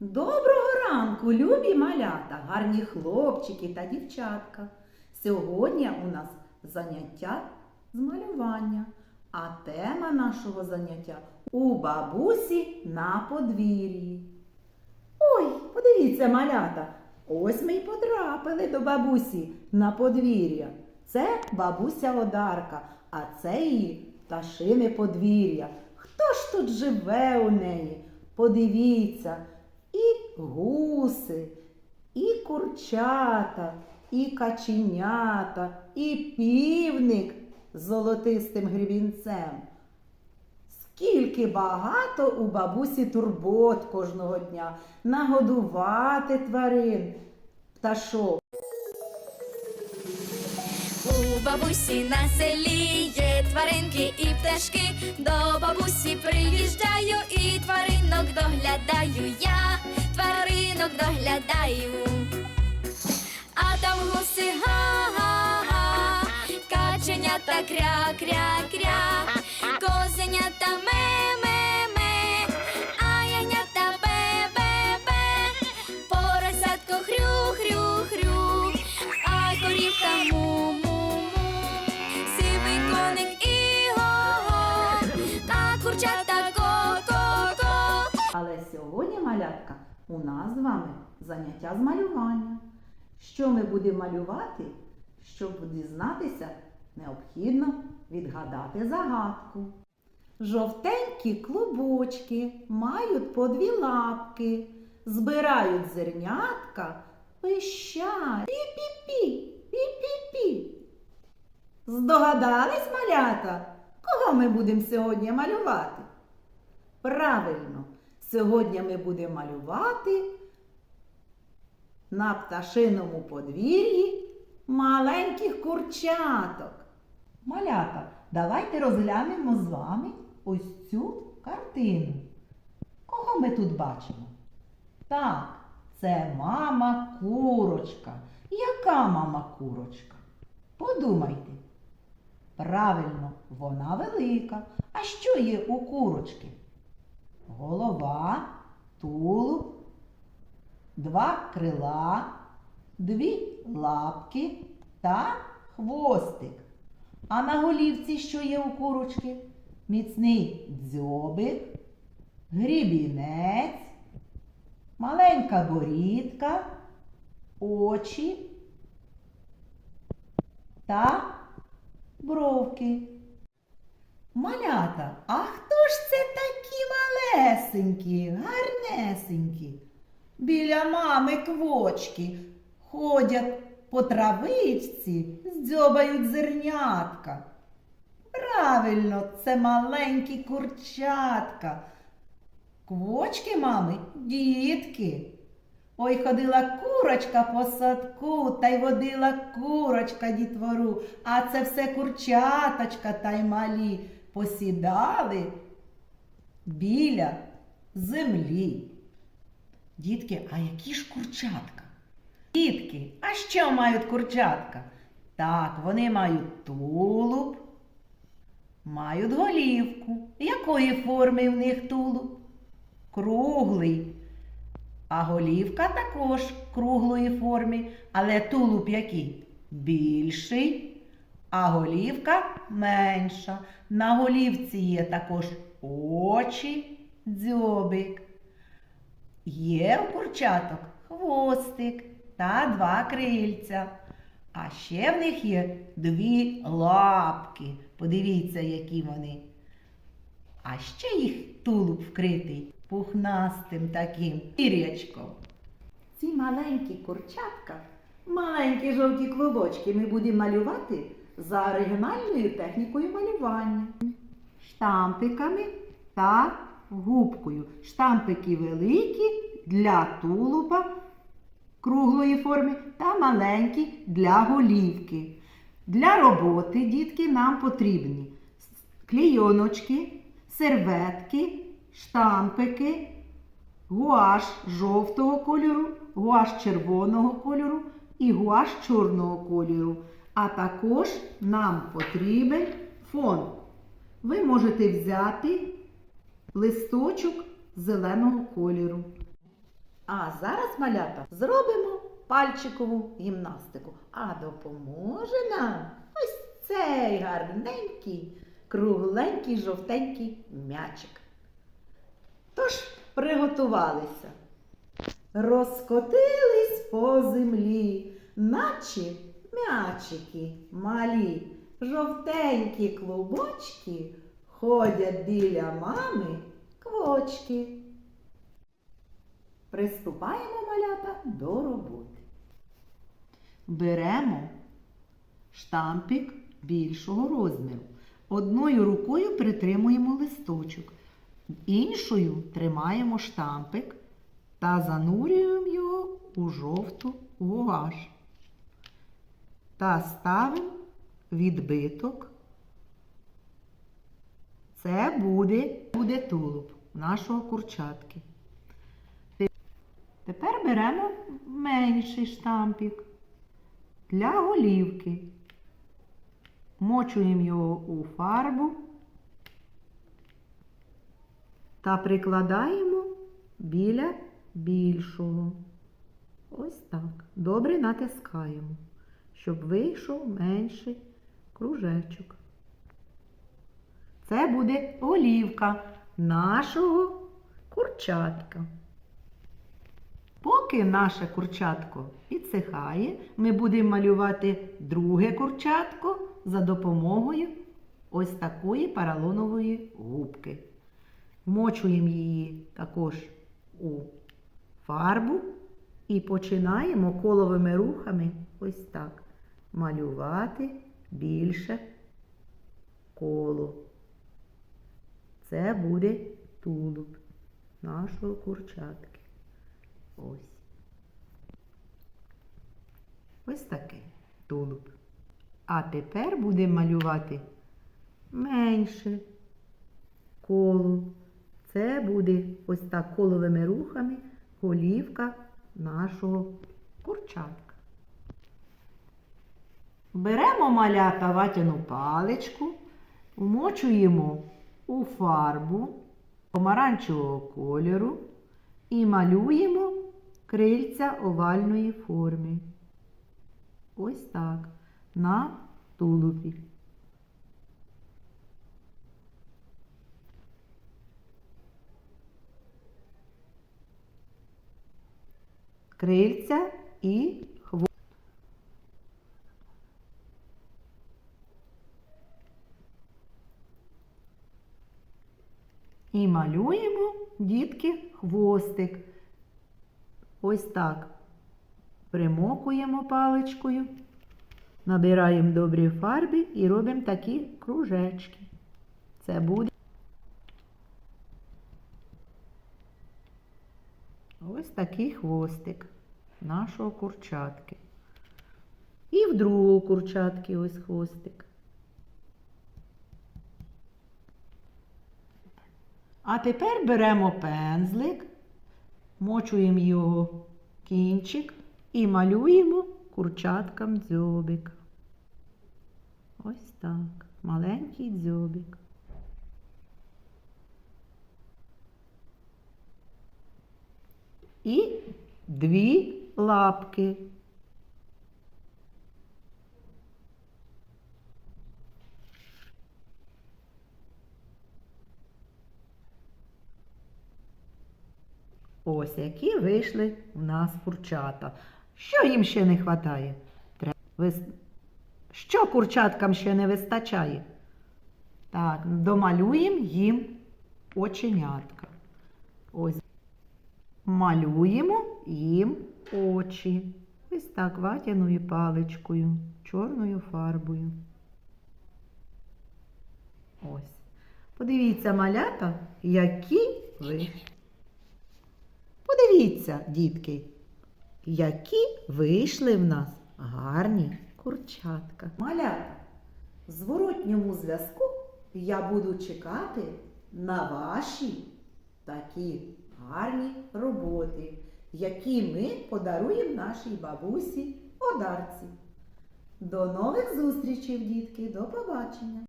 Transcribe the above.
Доброго ранку, любі малята, гарні хлопчики та дівчатка. Сьогодні у нас заняття з малювання, а тема нашого заняття у бабусі на подвір'ї. Ой, подивіться, малята, ось ми й потрапили до бабусі на подвір'я. Це бабуся Одарка, а це її пташине подвір'я. Хто ж тут живе у неї? Подивіться, і гуси, і курчата, і каченята, і півник з золотистим грібінцем. Скільки багато у бабусі турбот кожного дня нагодувати тварин, пташок. У бабусі на селі є тваринки і пташки. До бабусі приїжджаю і тваринок доглядаю я, тваринок доглядаю. А там гуси га-га-га, каченята кря-кря-кря, сьогодні, малятка, у нас з вами заняття з малювання. Що ми будемо малювати? Щоб дізнатися, необхідно відгадати загадку. Жовтенькі клубочки мають по дві лапки, збирають зернятка, пищать. Пі-пі-пі, пі-пі-пі. Здогадались, малята, кого ми будемо сьогодні малювати? Правильно, сьогодні ми будемо малювати на пташиному подвір'ї маленьких курчаток. Малята, давайте розглянемо з вами ось цю картину. Кого ми тут бачимо? Так, це мама курочка. Яка мама курочка? Подумайте. Правильно, вона велика. А що є у курочки? Голова, тулуб, два крила, дві лапки та хвостик. А на голівці що є у курочки? Міцний дзьобик, грібінець, маленька борідка, очі та бровки. Малята, а хто ж це малесенькі, гарнесенькі? Біля мами квочки ходять по травичці, здзьобають зернятка. Правильно, це маленькі курчатка. Квочки мами дітки. Ой, ходила курочка по садку, та й водила курочка дітвору, а це все курчаточка та й малі посідали біля землі. Дітки, а які ж курчатка? Дітки, а що мають курчатка? Так, вони мають тулуб, мають голівку. Якої форми в них тулуб? Круглий. А голівка також круглої форми, але тулуб який? Більший, а голівка менша. На голівці є також очі, дзьобик. Є у курчаток хвостик та два крильця. А ще в них є дві лапки. Подивіться, які вони. А ще їх тулуб вкритий пухнастим таким пір'ячком. Ці маленькі курчатка, маленькі жовті клубочки ми будемо малювати за оригінальною технікою малювання. Штампиками та губкою. Штампики великі для тулуба круглої форми та маленькі для голівки. Для роботи, дітки, нам потрібні клійоночки, серветки, штампики, гуаш жовтого кольору, гуаш червоного кольору і гуаш чорного кольору. А також нам потрібен фон. Ви можете взяти листочок зеленого кольору. А зараз, малята, зробимо пальчикову гімнастику. А допоможе нам ось цей гарненький, кругленький, жовтенький м'ячик. Тож приготувалися. Розкотились по землі, наче м'ячики малі, жовтенькі клубочки ходять біля мами квочки. Приступаємо малята до роботи. Беремо штампик більшого розміру. Одною рукою притримуємо листочок, іншою тримаємо штампик та занурюємо його у жовту гуаш. Та ставимо відбиток. Це буде, буде тулуб нашого курчатки. Тепер беремо менший штампик для голівки. Мочуємо його у фарбу та прикладаємо біля більшого. Ось так. Добре натискаємо, щоб вийшов менший кружечок. Це буде олівка нашого курчатка. Поки наше курчатко підсихає, ми будемо малювати друге курчатко за допомогою ось такої поролонової губки. Вмочуємо її також у фарбу і починаємо коловими рухами ось так малювати більше коло. Це буде тулуб нашого курчатки. Ось. Ось такий тулуб. А тепер будемо малювати менше коло. Це буде ось так коловими рухами голівка нашого курчатка. Беремо малята ватяну паличку, вмочуємо у фарбу помаранчевого кольору і малюємо крильця овальної форми. Ось так. На тулубі. Крильця і хвост. І малюємо, дітки, хвостик. Ось так. Примокуємо паличкою, набираємо добрі фарби і робимо такі кружечки. Це буде ось такий хвостик нашого курчатки. І в другого курчатки ось хвостик. А тепер беремо пензлик, мочуємо його кінчик і малюємо курчаткам дзьобик. Ось так. Маленький дзьобик. І дві лапки. Ось які вийшли в нас курчата. Що їм ще не вистачає? Що курчаткам ще не вистачає? Так, домалюємо їм оченятка. Ось. Малюємо їм очі. Ось так ватяною паличкою, чорною фарбою. Ось. Подивіться, малята, які ви. Подивіться, дітки, які вийшли в нас гарні курчатка. Малята, в зворотньому зв'язку я буду чекати на ваші такі гарні роботи, які ми подаруємо нашій бабусі Одарці. До нових зустрічей, дітки, до побачення!